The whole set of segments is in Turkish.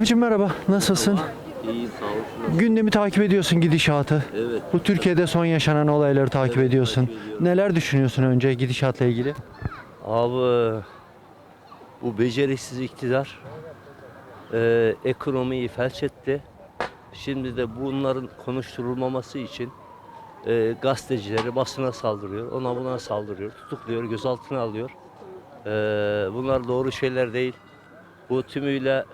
Abicim merhaba, nasılsın? İyi sağ olsun. Gündemi takip ediyorsun gidişatı. Evet. Bu Türkiye'de son yaşanan olayları takip Evet, ediyorsun. takip ediyorum. Neler düşünüyorsun önce gidişatla ilgili? Abi bu beceriksiz iktidar e, ekonomiyi felç etti. Şimdi de bunların konuşturulmaması için e, gazetecileri basına saldırıyor. Ona buna saldırıyor. Tutukluyor, gözaltına alıyor. E, bunlar doğru şeyler değil. Bu tümüyle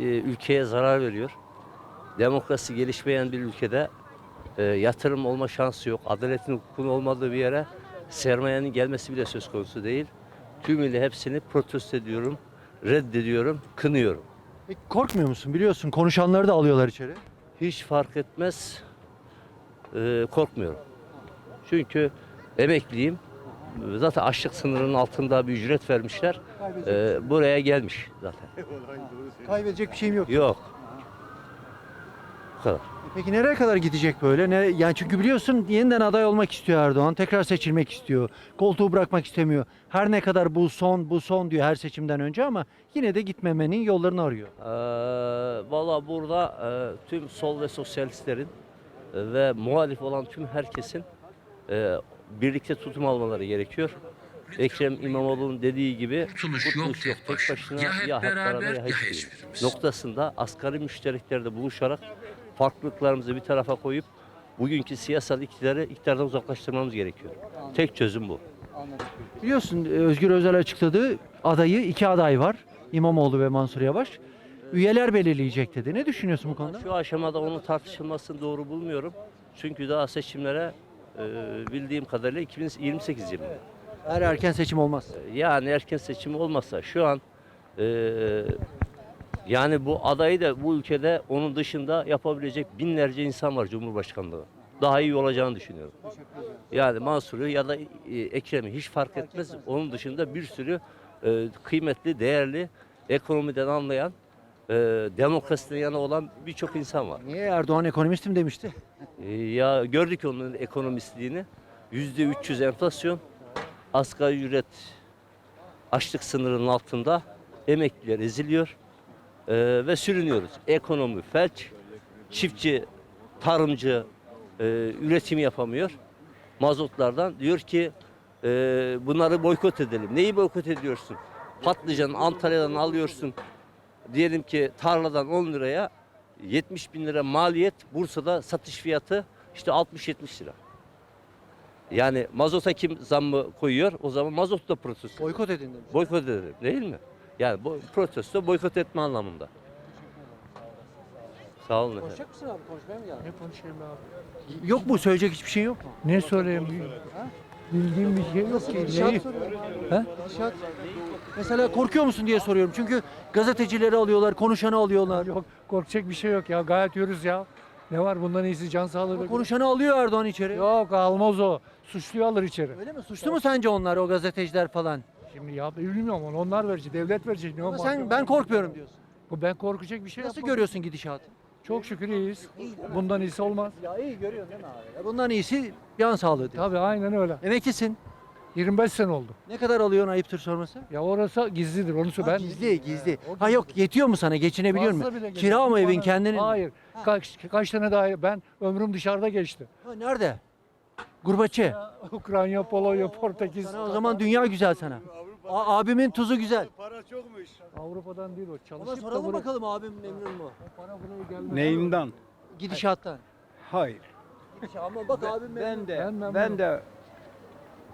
ülkeye zarar veriyor. Demokrasi gelişmeyen bir ülkede e, yatırım olma şansı yok. Adaletin hukukun olmadığı bir yere sermayenin gelmesi bile söz konusu değil. Tümüyle hepsini protesto ediyorum, reddediyorum, kınıyorum. Peki korkmuyor musun? Biliyorsun konuşanları da alıyorlar içeri. Hiç fark etmez, e, korkmuyorum. Çünkü emekliyim. Zaten açlık sınırının altında bir ücret vermişler. E, buraya gelmiş zaten. Kaybedecek bir şeyim yok. Yok. Bu kadar. Peki nereye kadar gidecek böyle? Ne, yani çünkü biliyorsun yeniden aday olmak istiyor Erdoğan. Tekrar seçilmek istiyor. Koltuğu bırakmak istemiyor. Her ne kadar bu son, bu son diyor her seçimden önce ama yine de gitmemenin yollarını arıyor. Ee, Valla burada e, tüm sol ve sosyalistlerin e, ve muhalif olan tüm herkesin e, birlikte tutum almaları gerekiyor. Ekrem İmamoğlu'nun dediği gibi Kurtuluş yok tek başına. Ya hep beraber, ya hiçbirimiz." hiçbirimiz. noktasında asgari müştereklerde buluşarak farklılıklarımızı bir tarafa koyup bugünkü siyasal iktidarı iktidardan uzaklaştırmamız gerekiyor. Tek çözüm bu. Biliyorsun e, Özgür Özel açıkladı. Adayı iki aday var. İmamoğlu ve Mansur Yavaş. Üyeler belirleyecek dedi. Ne düşünüyorsun bu konuda? Şu aşamada onun tartışılmasını doğru bulmuyorum. Çünkü daha seçimlere e, bildiğim kadarıyla 2028 yılında. Eğer erken seçim olmaz. Yani erken seçim olmazsa şu an e, yani bu adayı da bu ülkede onun dışında yapabilecek binlerce insan var Cumhurbaşkanlığı. Daha iyi olacağını düşünüyorum. Yani Mansur'u ya da e, Ekrem'i hiç fark etmez. Onun dışında bir sürü e, kıymetli, değerli, ekonomiden anlayan, e, demokrasiden yana olan birçok insan var. Niye Erdoğan ekonomistim demişti? E, ya gördük onun ekonomistliğini. Yüzde 300 enflasyon, asgari ücret açlık sınırının altında, emekliler eziliyor e, ve sürünüyoruz. Ekonomi felç, çiftçi, tarımcı e, üretim yapamıyor. Mazotlardan diyor ki e, bunları boykot edelim. Neyi boykot ediyorsun? Patlıcan Antalya'dan alıyorsun. Diyelim ki tarladan 10 liraya 70 bin lira maliyet Bursa'da satış fiyatı işte 60-70 lira. Yani mazota kim zammı koyuyor? O zaman mazot da protesto. Boykot edin demiş. Boykot edelim değil mi? Yani bu protesto boykot etme anlamında. Sağ olun efendim. Konuşacak mısın abi? Konuşmaya mı geldin? Ne konuşayım abi? Yok mu? Söyleyecek hiçbir şey yok mu? Ne söyleyeyim? Bildiğim bir şey yok ki. Gidişat Neyi? soruyorum. He? Gidişat. Mesela korkuyor musun diye soruyorum. Çünkü gazetecileri alıyorlar, konuşanı alıyorlar. Yok korkacak bir şey yok ya. Gayet yürüz ya. Ne var bundan iyisi can sağlığı. Konuşanı alıyor Erdoğan içeri. Yok almaz o. Suçluyu alır içeri. Öyle mi? Suçlu mu sence onlar o gazeteciler falan? Şimdi ya bilmiyorum onu. Onlar verecek. Devlet verecek. Ne o Ama sen mahkeme- ben korkmuyorum diyorsun. Bu ben korkacak bir şey Nasıl yapmam. görüyorsun gidişatı? Çok şükür iyiyiz. Bundan iyisi olmaz. Ya iyi görüyorsun değil mi abi? Ya bundan iyisi can sağlığı diyor. Tabii aynen öyle. Emeklisin. 25 sene oldu. Ne kadar alıyorsun ayıptır sorması? Ya orası gizlidir. Onu söyle. Ha, Ben gizli, gizli. Ha yok yetiyor mu sana? Geçinebiliyor Fazla musun? Kira mı evin Bana- kendinin? mi? Hayır. Kaç, kaç tane daha ben ömrüm dışarıda geçti. Ha, nerede? Gurbacı. Ukrayna, Polonya, Portekiz. Sana o zaman dünya güzel sana. A- abimin tuzu güzel. Avrupa'dan değil o. Ama Çalışıp da soralım buraya- bakalım abim memnun mu? Para buraya gelmez. Neyinden? Gidişattan. Hayır. Ama bak abim memnun. Ben de Ben memnunum. ben de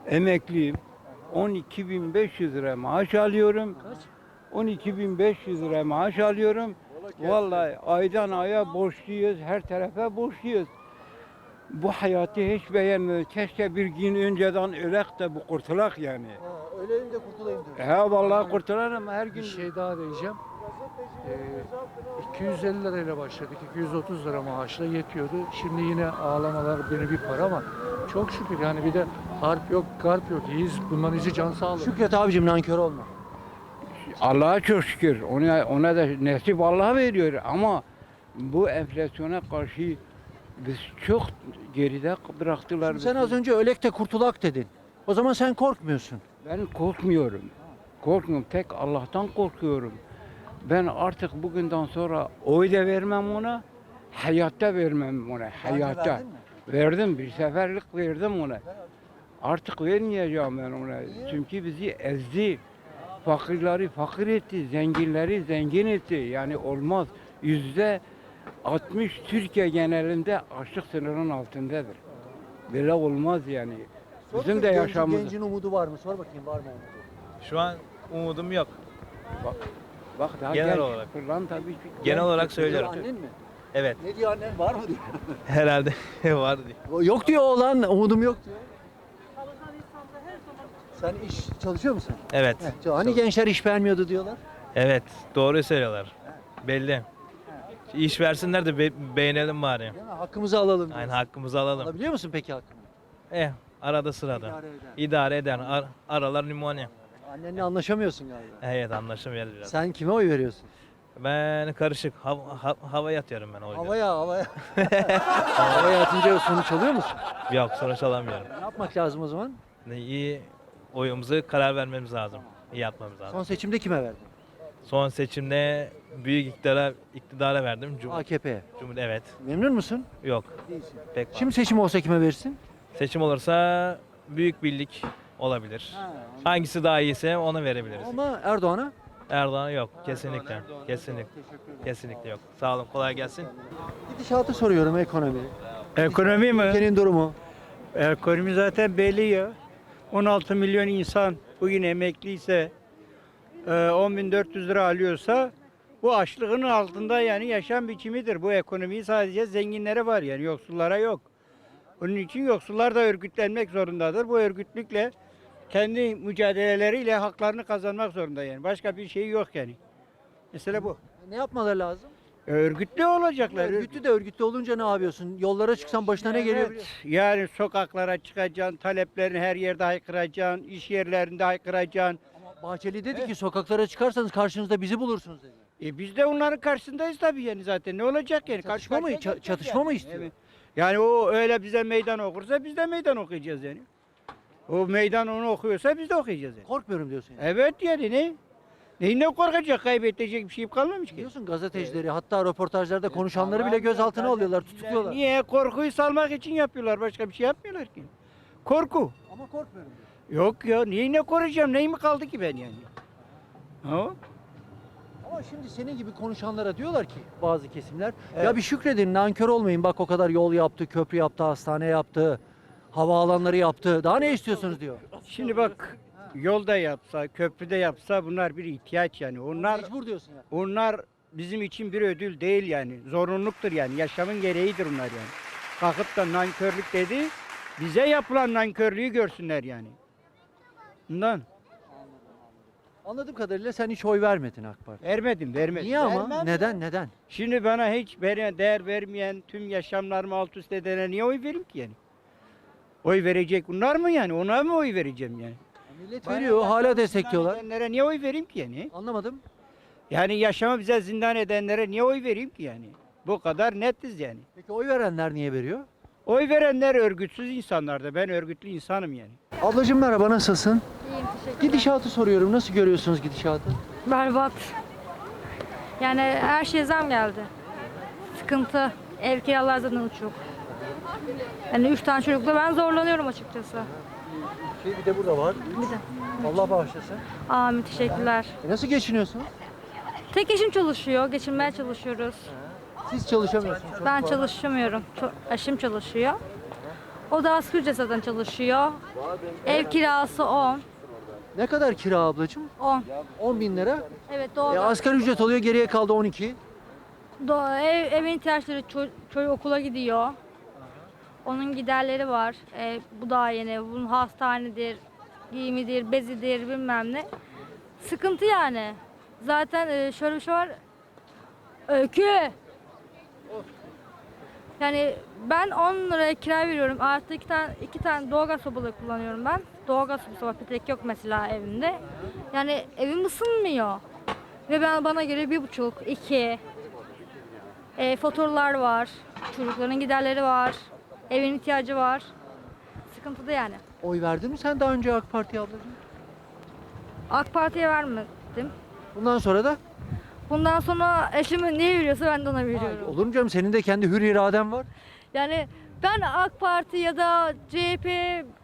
emekliyim. 12.500 lira maaş alıyorum. 12.500 lira maaş alıyorum. Vallahi aydan aya borçluyuz, her tarafa borçluyuz. Bu hayatı hiç beğenmiyoruz. Keşke bir gün önceden ölek de bu kurtulak yani. Ha, öleyim de kurtulayım diyor. He vallahi kurtularım her gün. Bir şey daha diyeceğim. Ee, 250 lirayla başladık. 230 lira maaşla yetiyordu. Şimdi yine ağlamalar beni bir para ama çok şükür yani bir de harp yok, garp yok. İyiyiz. Bundan iyisi can sağlığı. Şükret abicim nankör olma. Allah'a çok şükür. Ona ona da nasip Allah veriyor ama bu enflasyona karşı biz çok geride bıraktılar. Şimdi sen bizi. az önce ölek de kurtulak dedin. O zaman sen korkmuyorsun. Ben korkmuyorum. Korkmuyorum. Tek Allah'tan korkuyorum. Ben artık bugünden sonra oy da vermem ona, hayatta vermem ona, hayatta. Verdim, bir seferlik verdim ona. Artık vermeyeceğim ben ona. Çünkü bizi ezdi. Fakirleri fakir etti, zenginleri zengin etti. Yani olmaz. Yüzde 60 Türkiye genelinde açlık sınırının altındadır. Böyle olmaz yani. Bizim de Gencin- yaşamımız. Gencin umudu var mı? Sor bakayım var mı umudu? Şu an umudum yok. Bak daha Genel genç. olarak. Fırlan tabii ki. Genel olarak Diyor söylüyorum. annen mi? Evet. Ne diyor annen var mı diyor. Herhalde var diye. Yok diyor oğlan umudum yok diyor. Sen iş çalışıyor musun? Evet. Evet. Hani gençler iş beğenmiyordu diyorlar. Evet. Doğru söylüyorlar. Belli. İş versinler de be- beğenelim bari. Değil mi? Hakkımızı alalım. Aynen hakkımızı alalım. Alabiliyor musun peki hakkını? Eh arada sırada. İdare eder. İdare eder. Ar- aralar limoni. Annenle anlaşamıyorsun galiba. Evet anlaşamıyoruz biraz. Sen kime oy veriyorsun? Ben karışık. Hav- ha- havaya atıyorum ben oyunu. Havaya havaya. havaya atınca sonuç alıyor musun? Yok sonuç alamıyorum. Ne yapmak lazım o zaman? İyi oyumuzu karar vermemiz lazım. İyi yapmamız lazım. Son seçimde kime verdin? Son seçimde büyük iktidara, iktidara verdim. Cum AKP'ye. Cumhur evet. Memnun musun? Yok. Değilsin. Pek Şimdi seçim olsa kime verirsin? Seçim olursa büyük birlik olabilir. Hangisi daha iyiyse ona verebiliriz. Ama Erdoğan'a? Erdoğan yok kesinlikle. Kesinlikle. Kesinlikle yok. Sağ olun kolay gelsin. Gidişatı soruyorum ekonomi. Ekonomi mi? Ülkenin durumu. Ekonomi zaten belli ya. 16 milyon insan bugün emekliyse e, 10.400 lira alıyorsa bu açlığın altında yani yaşam biçimidir. Bu ekonomiyi sadece zenginlere var yani yoksullara yok. Onun için yoksullar da örgütlenmek zorundadır. Bu örgütlükle kendi mücadeleleriyle haklarını kazanmak zorunda yani. Başka bir şey yok yani. Mesela bu. Ne yapmaları lazım? Örgütlü olacaklar. Örgütlü de örgütlü olunca ne yapıyorsun? Yollara çıksan başına ne geliyor? Evet? Yani sokaklara çıkacaksın, taleplerini her yerde haykıracaksın, iş yerlerinde haykıracaksın. Bahçeli dedi ki sokaklara çıkarsanız karşınızda bizi bulursunuz dedi. E biz de onların karşısındayız tabii yani zaten. Ne olacak yani? Karşı Çatışma mı- karşıya ça- geleceğiz çatışma yani. mı istiyor? Evet. Yani o öyle bize meydan okursa biz de meydan okuyacağız yani. O meydan onu okuyorsa biz de okuyacağız yani. Korkmuyorum diyorsun. Yani. Evet yani ne? Neyinden korkacak? Kaybedecek bir şey kalmamış ki. Biliyorsun gazetecileri hatta röportajlarda konuşanları bile gözaltına alıyorlar, tutukluyorlar. Niye? Korkuyu salmak için yapıyorlar. Başka bir şey yapmıyorlar ki. Korku. Ama korkmuyorum diyor. Yok ya niye ne koruyacağım? Neyimi kaldı ki ben yani? Ha? Ama şimdi senin gibi konuşanlara diyorlar ki bazı kesimler ya bir şükredin nankör olmayın bak o kadar yol yaptı, köprü yaptı, hastane yaptı, havaalanları yaptı. Daha ne istiyorsunuz diyor. Şimdi bak yolda yapsa, köprüde yapsa bunlar bir ihtiyaç yani. Onlar Mecbur diyorsun ya. onlar bizim için bir ödül değil yani. Zorunluluktur yani. Yaşamın gereğidir onlar yani. Kalkıp da nankörlük dedi. Bize yapılan nankörlüğü görsünler yani. Bundan. Anladığım kadarıyla sen hiç oy vermedin AK Parti. Vermedim, vermedim. Niye ama? Vermem Neden? ya. Neden? Şimdi bana hiç veren- değer vermeyen, tüm yaşamlarımı alt üst edene niye oy vereyim ki yani? Oy verecek bunlar mı yani? Ona mı oy vereceğim yani? Millet Bana veriyor, hala destekliyorlar. edenlere niye oy vereyim ki yani? Anlamadım. Yani yaşamı bize zindan edenlere niye oy vereyim ki yani? Bu kadar netiz yani. Peki oy verenler niye veriyor? Oy verenler örgütsüz insanlardı. Ben örgütlü insanım yani. Ablacığım merhaba nasılsın? İyiyim teşekkür Gidişatı soruyorum. Nasıl görüyorsunuz gidişatı? Berbat. Yani her şeye zam geldi. Sıkıntı. Ev kiralar zaten uçuk. Yani üç tane çocukla ben zorlanıyorum açıkçası. Şey bir de burada var. Bir de. Allah bağışlasın. Amin teşekkürler. E nasıl geçiniyorsunuz? Tek eşim çalışıyor. Geçinmeye çalışıyoruz. Siz çalışamıyorsunuz. Ben çalışamıyorum. Ço- eşim çalışıyor. O da asgari ücret zaten çalışıyor. Ev kirası 10. Ne kadar kira ablacığım? 10. 10 bin lira. Evet E, doğal. asgari ücret oluyor geriye kaldı 12. Do- ev, evin ihtiyaçları ço- çocuk okula gidiyor. Onun giderleri var. E, bu daha yeni. Bunun hastanedir, giyimidir, bezidir bilmem ne. Sıkıntı yani. Zaten e, şöyle bir şey var. Öykü. Yani ben 10 liraya kira veriyorum. Artı iki tane, iki tane doğalgaz sobaları kullanıyorum ben. Doğalgaz var. Petek yok mesela evimde. Yani evim ısınmıyor. Ve ben bana göre bir buçuk, iki. E, faturalar var. Çocukların giderleri var. Evin ihtiyacı var. Sıkıntıda yani. Oy verdin mi sen daha önce AK Parti'ye ablacığım? AK Parti'ye vermedim. Bundan sonra da Bundan sonra eşim ne veriyorsa ben de ona veriyorum. Olur mu canım? Senin de kendi hür iraden var. Yani ben AK Parti ya da CHP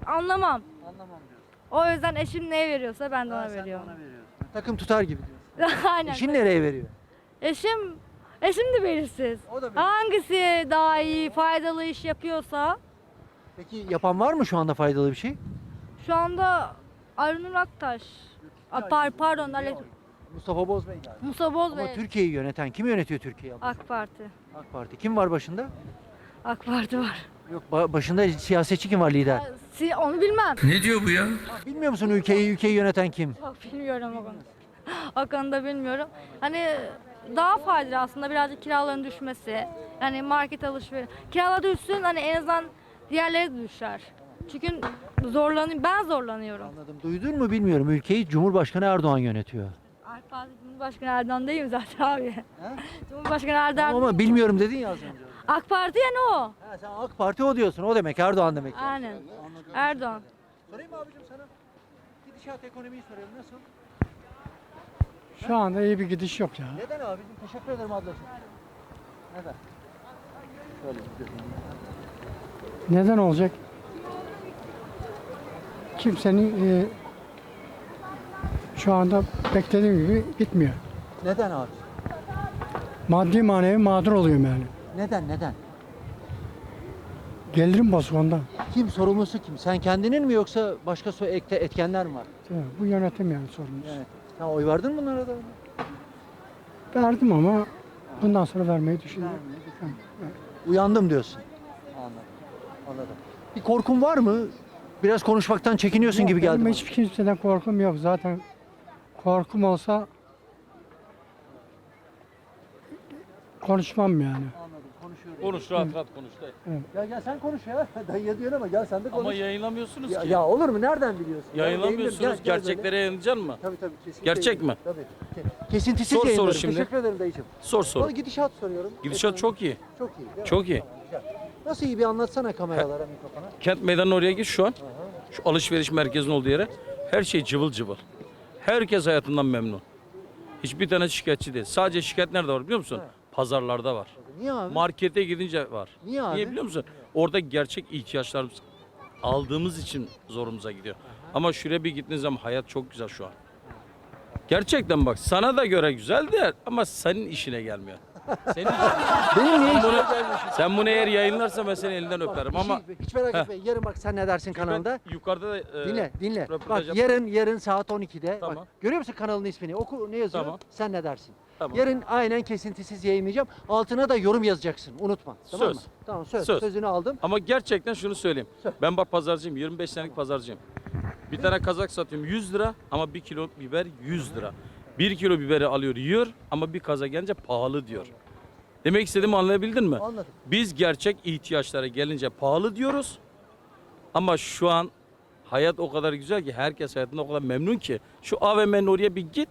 anlamam. Anlamam diyorsun. O yüzden eşim ne veriyorsa ben de ona veriyorum. veriyorsun. Takım tutar gibi diyorsun. Aynen. Eşin nereye veriyor? Eşim eşim de belirsiz. O da Hangisi daha iyi, faydalı iş yapıyorsa Peki yapan var mı şu anda faydalı bir şey? şu anda Arunur Aktaş. A, par, pardon Ale, Mustafa Bozbey galiba. Musa Boz Ama Türkiye'yi yöneten kim yönetiyor Türkiye'yi? AK Parti. AK Parti. Kim var başında? AK Parti var. Yok ba- başında siyasetçi kim var lider? Si- Onu bilmem. Ne diyor bu ya? Bilmiyor musun ülkeyi ülkeyi yöneten kim? Yok bilmiyorum o konuda. O konuda bilmiyorum. Hani daha faydalı aslında birazcık kiraların düşmesi. Yani market alışveriş. Kiralar düşsün hani en azından diğerleri de düşer. Çünkü zorlanıyorum. Ben zorlanıyorum. Anladım. Duydun mu bilmiyorum. Ülkeyi Cumhurbaşkanı Erdoğan yönetiyor. AK Parti Cumhurbaşkanı Erdoğan değil mi zaten abi? Cumhurbaşkanı Erdoğan. Ama bilmiyorum dedin ya az önce. AK Parti yani o. Ha, sen AK Parti o diyorsun. O demek Erdoğan demek. Aynen. Erdoğan. Sorayım mı abicim sana? Gidişat ekonomiyi sorayım. Nasıl? Şu anda iyi bir gidiş yok ya. Neden abicim? Teşekkür ederim ablacığım. Neden? Şöyle. Neden olacak? Kimsenin e, şu anda beklediğim gibi gitmiyor. Neden abi? Maddi manevi mağdur oluyorum yani. Neden neden? Gelirim bozuk ondan. Kim sorumlusu kim? Sen kendinin mi yoksa başka so- ekte etkenler mi var? Evet, Bu yönetim yani sorumlusu. Evet. Sen oy verdin mi bunlara da? Verdim ama bundan sonra vermeyi düşünüyorum. Uyandım diyorsun. Anladım. Anladım. Bir korkun var mı? Biraz konuşmaktan çekiniyorsun gibi geldi. benim bana. hiçbir kimseden korkum yok. Zaten korkum olsa konuşmam yani. Anladım. Konuşuyorum. Konuş rahat rahat konuş da. Ya gel sen konuş ya. Dayıya diyorsun ama gel sen de konuş. Ama yayınlamıyorsunuz ya, ki. ya olur mu? Nereden biliyorsun? Ya Yayınlamıyorsunuz. Gerçekleri böyle. yayınlayacaksın mı? Tabii tabii. Kesinlikle Gerçek mi? Tabii. Ke- Kesintisiz Sor soru yayınlarım. şimdi. Teşekkür ederim dayıcım. Sor Bana gidişat soruyorum. Gidişat Ekonomi- çok iyi. Çok iyi. değil mi? Çok iyi. Tamam, güzel. Nasıl iyi bir anlatsana kameralara, mikrofona. Kent meydanına oraya git şu an. Şu alışveriş merkezinin olduğu yere. Her şey cıvıl cıvıl. Herkes hayatından memnun. Hiçbir tane şikayetçi değil. Sadece şikayet nerede var biliyor musun? Pazarlarda var. Niye abi? Markete gidince var. Niye abi? Niye biliyor musun? Orada gerçek ihtiyaçlarımız aldığımız için zorumuza gidiyor. Ama şuraya bir gittiğiniz zaman hayat çok güzel şu an. Gerçekten bak sana da göre güzel de ama senin işine gelmiyor. Senin Benim niye sen bunu, sen bunu eğer yayınlarsan ben seni elinden öperim ama şey- hiç merak etme. Yarın bak sen ne dersin kanalda. ben yukarıda da e, Dinle, dinle. röportaj Bak yarın yarın saat 12'de. Tamam. Bak görüyor musun kanalın ismini? Oku ne yazıyor? Tamam. Sen ne dersin? Tamam. Yarın aynen kesintisiz yayınlayacağım. Altına da yorum yazacaksın. Unutma. Tamam Söz. mı? Tamam söz. Söz. Sözünü aldım. Ama gerçekten şunu söyleyeyim. Söyle. Ben bak pazarcıyım. 25 senelik pazarcıyım. Bir tane kazak satıyorum 100 lira ama bir kilo biber 100 lira. Bir kilo biberi alıyor yiyor ama bir kaza gelince pahalı diyor. Demek istediğimi anlayabildin mi? Anladım. Biz gerçek ihtiyaçlara gelince pahalı diyoruz. Ama şu an hayat o kadar güzel ki herkes hayatında o kadar memnun ki. Şu AVM'nin oraya bir git.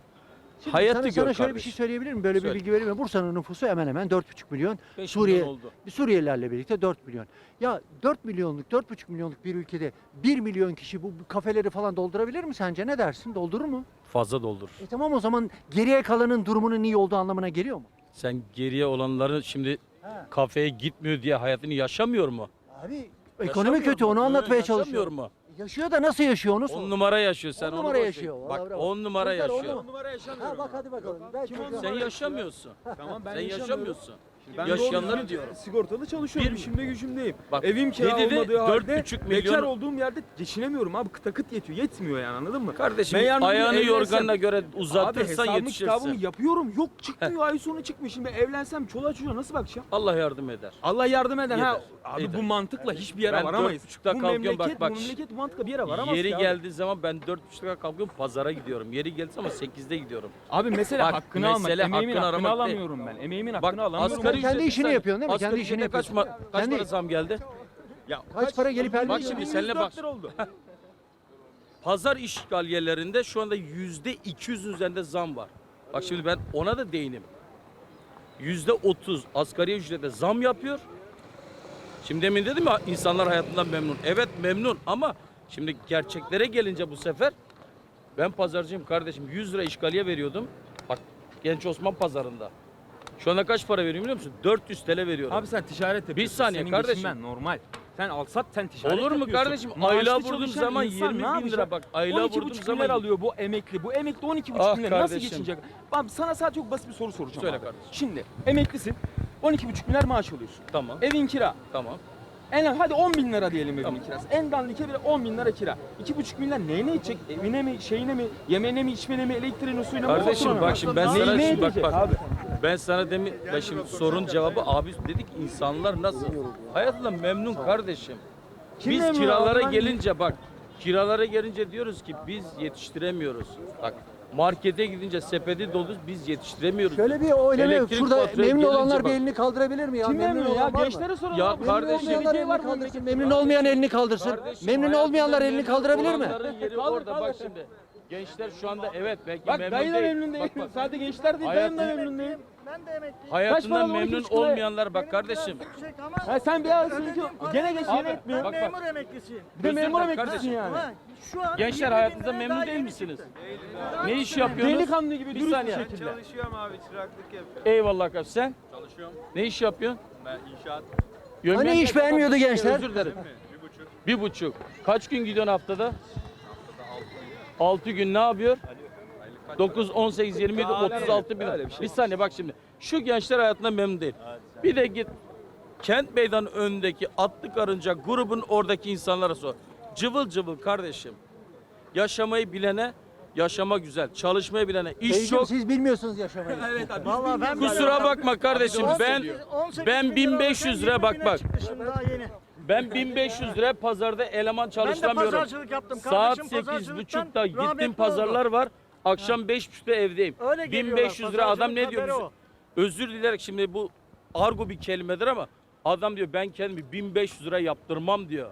Şimdi hayatı sana, gör sana şöyle bir şey söyleyebilir miyim? Böyle Söyle. bir bilgi vereyim mi? Bursa'nın nüfusu hemen hemen 4,5 milyon. 5 Suriye, milyon oldu. Suriyelilerle birlikte 4 milyon. Ya 4 milyonluk, 4,5 milyonluk bir ülkede 1 milyon kişi bu, kafeleri falan doldurabilir mi sence? Ne dersin? Doldurur mu? Fazla doldur. E tamam o zaman geriye kalanın durumunun iyi olduğu anlamına geliyor mu? Sen geriye olanların şimdi kafeye gitmiyor diye hayatını yaşamıyor mu? Abi ekonomi Yaşamıyor kötü mu? onu Yo, anlatmaya yaşamıyor çalışıyorum. mu? Yaşıyor da nasıl yaşıyor onu sor. 10 numara yaşıyor sen On onu numara boş ver. yaşıyor. Vallahi Bak bravo. 10 numara Kızlar on yaşıyor. numara- Ha bak hadi bakalım. Belki Sen yaşamıyorsun. Tamam ben Sen yaşamıyorsun. Ben Yaşayanları doğru diyorum. Sigortalı çalışıyorum. Bir- işimde gücümdeyim. Bak, Evim kira dedi? olmadığı halde 4,5 bekar milyon- olduğum yerde geçinemiyorum abi. Kıt akıt yetiyor. Yetmiyor yani anladın mı? Kardeşim Ben yarın bir gün ayağını evlensem- yorganına göre Abi uzatırsan hesabımı yetişirsin. kitabımı yapıyorum. Yok çıkmıyor. Ay sonu çıkmıyor. Şimdi evlensem çoluğa çocuğa nasıl bakacağım? Allah yardım eder. Allah yardım eder. Ha, abi eder. bu mantıkla hiçbir yere Ben varamayız. dört buçukta bu kalkıyorum, memleket, bak, bak. bu memleket bu mantıkla bir yere varamaz Yeri ki abi. geldiği zaman ben 4.30'da kalkıyorum pazara gidiyorum. Yeri geldiği zaman 8'de gidiyorum. Abi mesele Bak, hakkını almak. mesele Emeğimin hakkını hakkını, aramak değil. alamıyorum ben. Emeğimin Bak hakkını alamıyorum. asgari kendi işini sen- yapıyorsun değil mi? Kendi işini ücrete kaç, yapıyorsun. ma- kaç Kendi- para zam geldi? Ya Kaç para gelip her Bak şimdi 104 seninle bak. oldu. Pazar işgalyelerinde şu anda yüzde 200 üzerinde zam var. Bak şimdi ben ona da değinim. Yüzde 30 asgari ücrete zam yapıyor. Şimdi demin dedim ya insanlar hayatından memnun. Evet memnun ama şimdi gerçeklere gelince bu sefer ben pazarcıyım kardeşim 100 lira işgaliye veriyordum. Bak Genç Osman pazarında. Şu anda kaç para veriyorum biliyor musun? 400 TL veriyorum. Abi sen ticaret yapıyorsun. saniye Senin kardeşim. geçinmen normal. Sen alsat sen ticaret Olur mu yapıyorsun. kardeşim? Maaşlı Aylığa vurduğum çalışan zaman insan 20 ne bin lira yapacak? bak. Aylığa 12,5 vurduğum milyar zaman alıyor bu emekli. Bu emekli 12,5 Ah milyar nasıl kardeşim. geçinecek? Abi sana sadece çok basit bir soru soracağım. Söyle abi. kardeşim. Şimdi emeklisin. 12,5 milyar maaş alıyorsun. Tamam. Evin kira. Tamam. En hadi 10 bin lira diyelim evin Tamam. kirası. En dandike bile 10 bin lira kira. 2,5 milyar neyine içecek? Evine mi, şeyine mi, yemeğine mi, içmene mi, elektriğine, suyuna mı? Kardeşim bak şimdi ben sana şimdi bak bak. Abi. Ben sana demin ben şimdi sorun cevabı abi dedik insanlar nasıl? Hayatından memnun kardeşim. Kim biz memnun kiralara abi? Gelince bak kiralara gelince diyoruz ki biz yetiştiremiyoruz. Bak markete gidince sepeti dolu biz yetiştiremiyoruz. Şöyle bir oylama Elektrik şurada memnun gelince olanlar bak. bir elini kaldırabilir mi ya? Kim memnun ya? olan var mı? Gençlere sorun Ya abi. Memnun kardeşim, olmayanlar elini var mı kaldırsın. Memnun olmayan elini kaldırsın. Kardeşim, Memnun olmayanlar elini kaldırabilir mi? olanların yeri Kaldır, orada kaldır. bak şimdi. Gençler şu anda evet belki Bak memnun dayı da değil. memnun değil. Bak, bak. Sadece gençler değil, dayın da Hayatın- memnun değil. Hayatından para bu? memnun 12,5 lira? olmayanlar bak kardeşim. Ha sen bir ağzını gene geç yine Abi, etmiyor. bak bak. emeklisiyim. Bir de Özür memur dilerim emeklisin kardeşim. yani. Şu an Gençler hayatınızda memnun değil misiniz? Ne iş yapıyorsunuz? Delikanlı gibi Bir dürüst bir saniye. şekilde. Çalışıyorum abi çıraklık yapıyorum. Eyvallah kardeşim sen Çalışıyorum. ne iş yapıyorsun? Ben inşaat Hani iş beğenmiyordu gençler? Özür dilerim. bir buçuk. Bir buçuk. Kaç gün gidiyorsun haftada? 6 gün ne yapıyor? 9, 18, 27, 36 bin. Bir saniye bak şimdi. Şu gençler hayatından memnun değil. Bir de git Kent Meydanı önündeki atlı karınca grubun oradaki insanlara sor. Cıvıl cıvıl kardeşim. Yaşamayı bilene yaşama güzel. Çalışmayı bilene iş Teyzeciğim, çok. siz bilmiyorsunuz yaşamayı. Evet abi. Vallahi ben Kusura bakma kardeşim ben ben 1500 lira bak bak. daha yeni. Ben 1500 lira pazarda eleman çalıştıramıyorum. pazarcılık yaptım. Saat Kardeşim 8.30'da pazarcılıktan gittim rahmetli pazarlar var. Akşam 5.30'da evdeyim. Öyle geliyorlar, 1500 lira adam ne diyor? pazarcılık Biz- Özür dilerim şimdi bu argo bir kelimedir ama adam diyor ben kendimi 1500 lira yaptırmam diyor.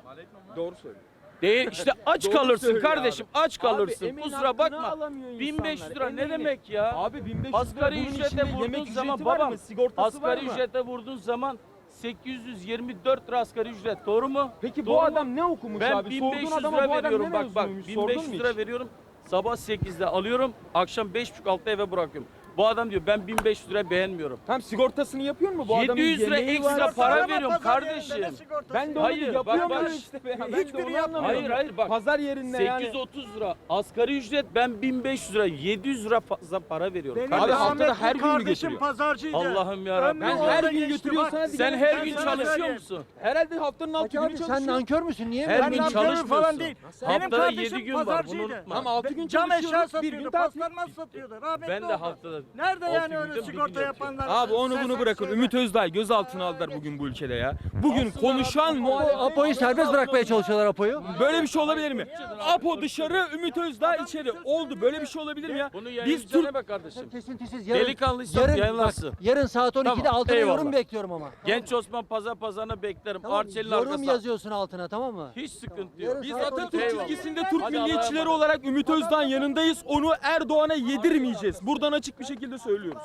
Doğru söylüyor. Değil işte aç Doğru kalırsın söylüyor kardeşim aç kalırsın. emeğin Kusura bakma. alamıyor 1500 insanlar, lira ne demek ya? Abi 1500 lira Asgari bunun ücrete vurduğun zaman var babam mı? Sigortası var asgari mı? ücrete vurduğun zaman 824 lira asgari ücret doğru mu? Peki Doğru bu mu? adam ne okumuş Ben abi? 1500 Sorduğun adama lira bu adam veriyorum ne bak bak mezunuymuş? Sordun 1500 mu lira hiç? veriyorum sabah 8'de alıyorum akşam 5.30-6'da eve bırakıyorum. Bu adam diyor ben 1500 lira beğenmiyorum. Tam sigortasını yapıyor mu bu adamın? 700 lira yemeği ekstra var. para veriyorum kardeşim. Ben de onu Hayır, yapıyor bak, bak. mu işte be? Ben de Hiçbiri onu yapmıyor. anlamıyorum. Hayır hayır bak Pazar yerinde yani. 830 lira asgari ücret ben 1500 lira 700 lira fazla para veriyorum. Benim Abi Kardeşim, haftada her gün mü kardeşim getiriyor? pazarcıydı. Allah'ım yarabbim. Ben her gün bak. hadi Sen her Ben gün sana çalışıyor söyleyeyim. musun? Herhalde haftanın 6 Peki günü abi sen çalışıyorsun. nankör müsün? Niye? Her Ben gün nankörüm çalışmıyorsun. falan değil. Benim Haftada kardeşim 7 gün var bunu pazarcıydı. unutma. Ama 6 gün Cam eşya çalışıyoruz. Bir gün satıyordu, tatil. paslanmaz satıyordu. Rahmetli Ben de oldu. haftada Nerede yani öyle sigorta yapanlar? Abi onu bunu bırakın. Ümit Özdağ gözaltına aldılar bugün bu ülkede ya. Bugün konuşan muhalefet Apo'yu serbest bırakmaya çalışıyorlar Apo'yu. Böyle bir şey olabilir mi? Apo dışarı, Ümit Özdağ içeri. Oldu. Böyle bir şey olabilir mi ya? Bunu Biz Türk be kardeşim. Kesintisiz yarın. Delikanlıysan yarın, yayınlarsın. bak, yarın saat 12'de Tamam, altına eyvallah. yorum bekliyorum ama. Genç Osman pazar pazarına beklerim. Tamam, Arçelik'in yorum yazıyorsun altına tamam mı? Hiç sıkıntı yok. Biz Atatürk 12'de çizgisinde Türk Hadi Allah'a milliyetçileri emanet. olarak Ümit Özdağ'ın yanındayız. Onu Erdoğan'a yedirmeyeceğiz. Buradan açık bir şekilde söylüyoruz.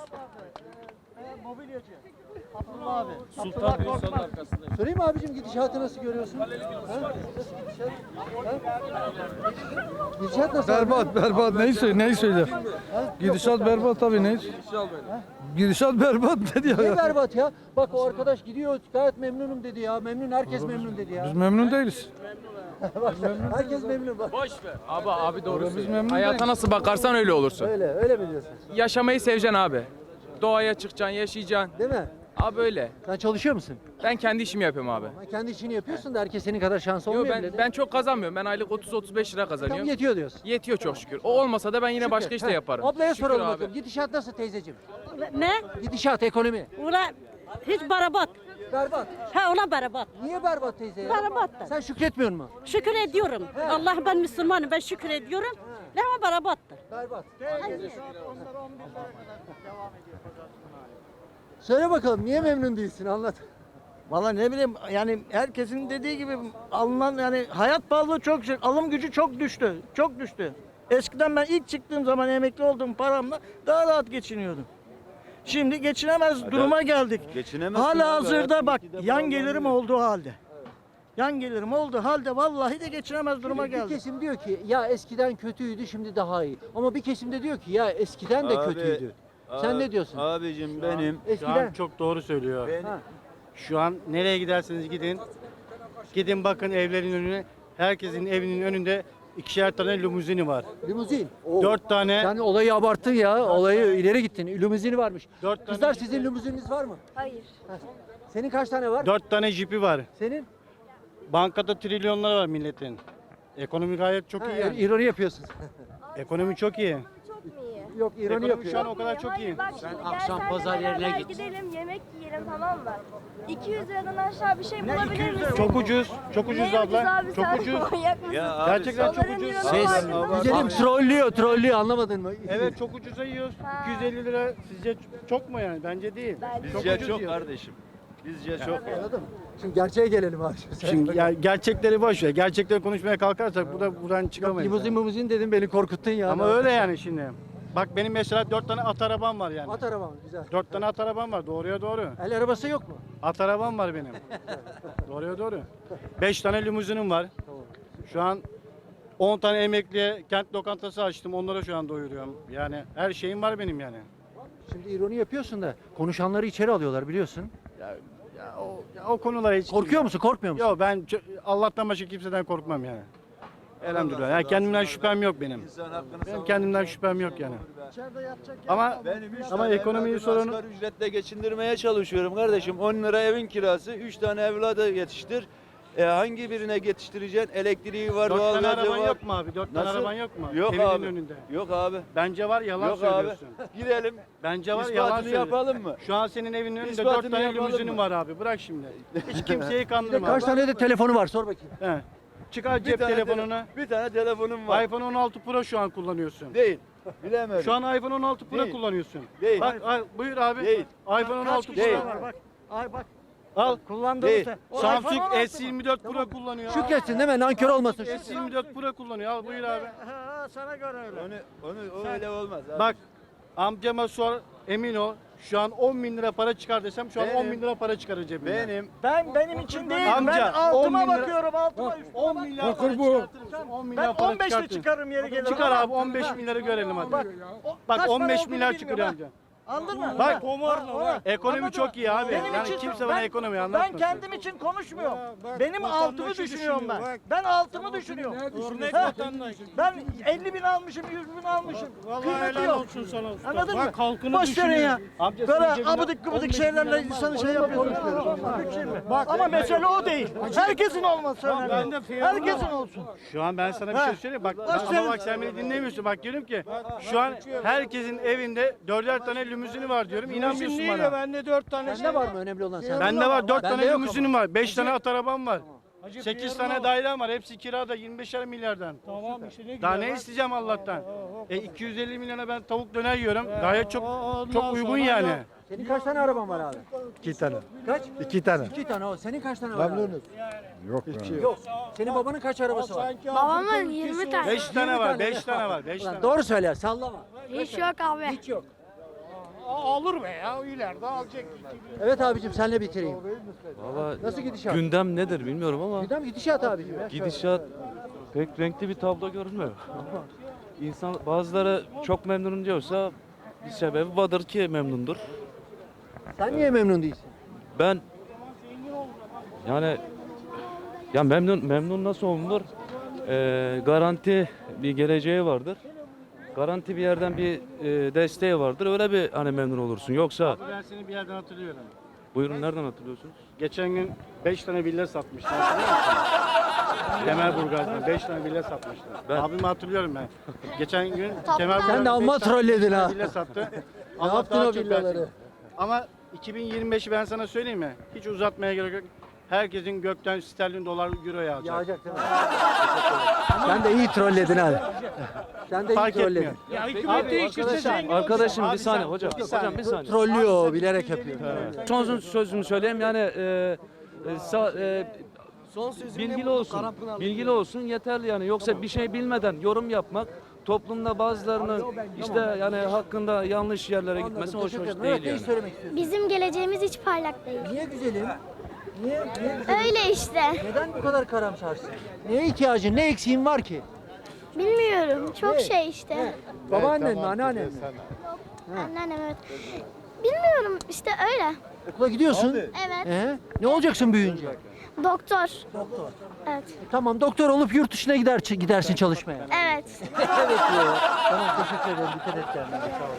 Sultan Gülsa'nın arkasında. Sorayım mı abicim gidişatı nasıl görüyorsun? Ha? Nasıl gidişat? Ha? Gidişat nasıl? abi? Berbat berbat neyi söyle neyi söyle. Gidişat berbat tabii neyi. Gidişat berbat dedi ya. Niye berbat ya? Bak o arkadaş gidiyor gayet memnunum dedi ya. Memnun herkes memnun dedi ya. Biz memnun değiliz. Bak, herkes memnun bak. Boş ver. Abi abi doğru Biz söylüyor. memnun Hayata değiliz. nasıl bakarsan öyle olursun. Öyle öyle mi diyorsun? Yaşamayı seveceksin abi. Doğaya çıkacaksın, yaşayacaksın. Değil mi? Abi öyle. Sen çalışıyor musun? Ben kendi işimi yapıyorum abi. Ama kendi işini yapıyorsun da herkes senin kadar şanslı Yo olmuyor ben bile de. ben çok kazanmıyorum. Ben aylık 30-35 lira Tam kazanıyorum. yetiyor diyorsun. Yetiyor çok şükür. O olmasa da ben yine başka Şükür. işte Ha, yaparım. Ablaya Şükür soralım abi. bakalım. Gidişat nasıl teyzeciğim? Ne? Gidişat, ekonomi. Ula hiç barabat. Berbat. Ha ona barabat. Niye berbat teyze ya? Berbat da. Sen şükretmiyor musun? Şükür ediyorum. Allah ben Müslümanım ben şükür ediyorum. Ne ama barabattır. Berbat. Söyle bakalım niye memnun değilsin anlat. Valla ne bileyim yani herkesin dediği gibi alınan yani hayat pahalılığı çok şey, alım gücü çok düştü. Çok düştü. Eskiden ben ilk çıktığım zaman emekli olduğum paramla daha rahat geçiniyordum. Şimdi geçinemez duruma geldik. Hala hazırda bak yan gelirim olduğu halde. Yan gelirim olduğu halde vallahi de geçinemez duruma Bir geldik. kesim diyor ki ya eskiden kötüydü şimdi daha iyi. Ama bir kesim de diyor ki ya eskiden de kötüydü. Sen ne diyorsun? Abicim benim Eskiden çok doğru söylüyor. Ha. Şu an nereye giderseniz gidin. Gidin bakın evlerin önüne. Herkesin evinin önünde ikişer tane limuzini var. limuzin. Oo. Dört tane, Sen olayı abarttın ya. Olayı ileri gittin. Limuzini varmış. dört tane, Kızlar sizin limuzininiz var mı? Hayır. Senin kaç tane var? dört tane jipi var. Senin? Bankada trilyonlar var milletin. Ekonomi gayet çok Ha, iyi yani. ironi yapıyorsun. Ekonomi çok iyi. Yok ironi Ekonomi yapıyor. şu an o kadar çok iyi. Bak şimdi gel akşam pazar yerine beraber git. gidelim yemek yiyelim tamam mı? 200 liradan aşağı bir şey bulabilir misin? Çok ucuz, çok ucuz Ne abla. abi Çok sen ucuz. manyak mısın? Gerçekten çok Doların ucuz. euronun farkında Gidelim mısın? trollüyor trollüyor anlamadın mı? Evet çok ucuza yiyoruz. Ha. 250 lira sizce çok mu yani? Bence değil. Bence Çok Bizce ucuz çok yiyor. kardeşim. Bizce çok. Anladın mı? Şimdi gerçeğe gelelim abi. Şimdi ya gerçekleri boş ver. Gerçekleri konuşmaya kalkarsak burada buradan Yok, çıkamayız. limuzin yani. mumuzin dedim beni korkuttun ya. Ama öyle yani şimdi. Bak benim mesela dört tane at arabam var yani. At arabam güzel. Dört tane at arabam var. Doğruya doğru. El arabası yok mu? At arabam var benim. Doğruya doğru. Beş tane limuzinim var. Şu an 10 tane emekliye kent lokantası açtım. Onlara şu an doyuruyorum. Yani her şeyim var benim yani. Şimdi ironi yapıyorsun da konuşanları içeri alıyorlar biliyorsun. Ya, ya, o, ya o konulara hiç... Korkuyor musun korkmuyor musun? Yok ben Allah'tan başka kimseden korkmam yani. Elhamdülillah. Yani kendimden şüphem yok benim. Benim kendimden şüphem yok yani. Ama ama ekonomiyi sorunu Asgari ücretle geçindirmeye çalışıyorum kardeşim. 10 lira evin kirası, 3 tane evladı yetiştir. E hangi birine yetiştireceksin? Elektriği var, dört tane doğalgazı araban var. yok mu abi? Dört tane Nasıl? araban yok mu? Yok Evinin abi. önünde. Yok abi. Bence var yalan Yok söylüyorsun. abi. Gidelim. Bence var yalan İspatını söylüyorsun. yapalım mı? Şu an senin evinin önünde İspatını dört tane yapalım limuzinin mı? var abi. Bırak şimdi. Hiç kimseyi kandırma. kaç tane de telefonu var sor bakayım. He. Çıkar Bir cep tane telefonunu. tele- bir tane telefonum var. iPhone 16 Pro şu an kullanıyorsun. Değil. Bilemedim. Şu an iPhone 16 Pro Değil. kullanıyorsun. Değil. Bak ay- buyur abi. Değil. iPhone 16 Değil. Pro var bak. Ay bak Al. Değil. Samsung S24 Pro kullanıyor. şükretsin değil mi? Nankör olmasın. S24 Pro kullanıyor. Al buyur abi. Sana göre öyle. Onu, onu o öyle olmaz abi. Bak amcama sor emin ol. Şu an 10 bin lira para çıkar desem şu an Benim- 10 bin lira para çıkar cebimden. benim Ben benim için değil. Amca, ben altıma 10 bin lira- bakıyorum altıma üstüme 10 milyar para bu. çıkartır mısın? 10 milyar Ben para 15'te çıkartır. çıkarım yeri gelir. Çıkar abi 15 milyarı görelim hadi. Bak, Bak, kaç para 15 olduğunu milyar çıkıyor amca. Anladın mı? Bak, Ona- Ekonomi anladın çok mı? iyi abi. Benim Yani için- kimse bana ben- ekonomi Ben kendim için konuşmuyorum. Benim altımı düşünüyorum ben. Ben altımı düşünüyorum. Ha, Ben 50 bin almışım, 100 bin almışım. Kıymeti yok. Anladın mı? Boş verin ya. Amca Böyle gubidik 15 şeylerle insanı şey yapıyorsunuz. Ama mesele o değil. Herkesin olması önemli. Herkesin olsun. Şu an ben sana bir şey söyleyeyim. Bak ama bak sen beni dinlemiyorsun. Bak diyorum ki şu an herkesin evinde dörder tane limuzini var diyorum. İnanmıyorsun bana. Bende 4 tane Sende var mı önemli olan sen? Bende var dört Bende tane yok limuzinim var. Beş tane at arabam var. Sekiz tane dairem var. Hepsi kirada 25'er milyardan. Tamam işte ne Daha ne isteyeceğim Allah'tan? E 250 milyona ben tavuk döner yiyorum. Gayet çok çok uygun yani. Senin kaç tane araban var abi? İki tane. Kaç? İki tane. İki tane o. Senin kaç tane var abi? Yok. Yok. Senin babanın kaç arabası var? Babamın 20 tane. Beş tane var. tane Beş ya. tane var. Beş Ulan tane. doğru söyle sallama. Hiç yok abi. Hiç yok. Alır be ya ileride alacak. Evet abicim senle bitireyim. Valla Nasıl gidişat? gündem nedir bilmiyorum ama Gündem gidişat abicim ya. gidişat pek renkli bir tablo görünmüyor. İnsan bazıları çok memnunum diyorsa bir sebebi vardır ki memnundur. Sen niye memnun değilsin? Ben yani ya memnun memnun nasıl olunur? Ee, garanti bir geleceği vardır. Garanti bir yerden bir e, desteği vardır. Öyle bir hani memnun olursun. Yoksa Ben seni bir yerden hatırlıyorum. buyurun nereden hatırlıyorsunuz? Geçen gün 5 tane villa satmışlar. hatırlıyor musun? Kemerburgaz'da 5 tane villa satmışlar. Ben- Abimi hatırlıyorum ben. Geçen gün Kemerburgaz'da Sen de amma beş tane trolledin ha. Villa sattı. Ne Allah yaptın daha o çok villaları? versin. Ama 2025'i ben sana söyleyeyim mi? Hiç uzatmaya gerek yok. Herkesin gökten sterlin dolar euro yağacak. Yağacak değil mi? Sen de iyi trolledin abi. Sen de iyi Fark trolledin. etmiyor. Ya hükümet değişirse zengin Arkadaşım bir saniye sen- hocam. bir saniye. Hocam bir saniye. Trollüyor o bilerek yapıyor. Son sözümü söyleyeyim yani e, e, sa- e, bilgili olsun. Bilgili olsun yeterli yani. Yoksa bir şey bilmeden yorum yapmak toplumda bazılarının işte yani hakkında yanlış yerlere gitmesi hoş hoş değil neyi yani. Bizim geleceğimiz hiç parlak değil. Niye güzelim? Niye, niye? Öyle işte. Neden bu kadar karamsarsın? Neye ihtiyacın, ne eksiğin var ki? Bilmiyorum. Çok Ne? şey işte. Babaannen mi, anneannen mi? Anneannem evet. Bilmiyorum işte öyle. Okula gidiyorsun. Evet. Ee, ne olacaksın büyüyünce? Doktor. Doktor. Evet. Tamam doktor olup yurt dışına gider gidersin çalışmaya. Evet. evet diyor. Tamam teşekkür ederim. Dikkat et kendine. Sağ olun.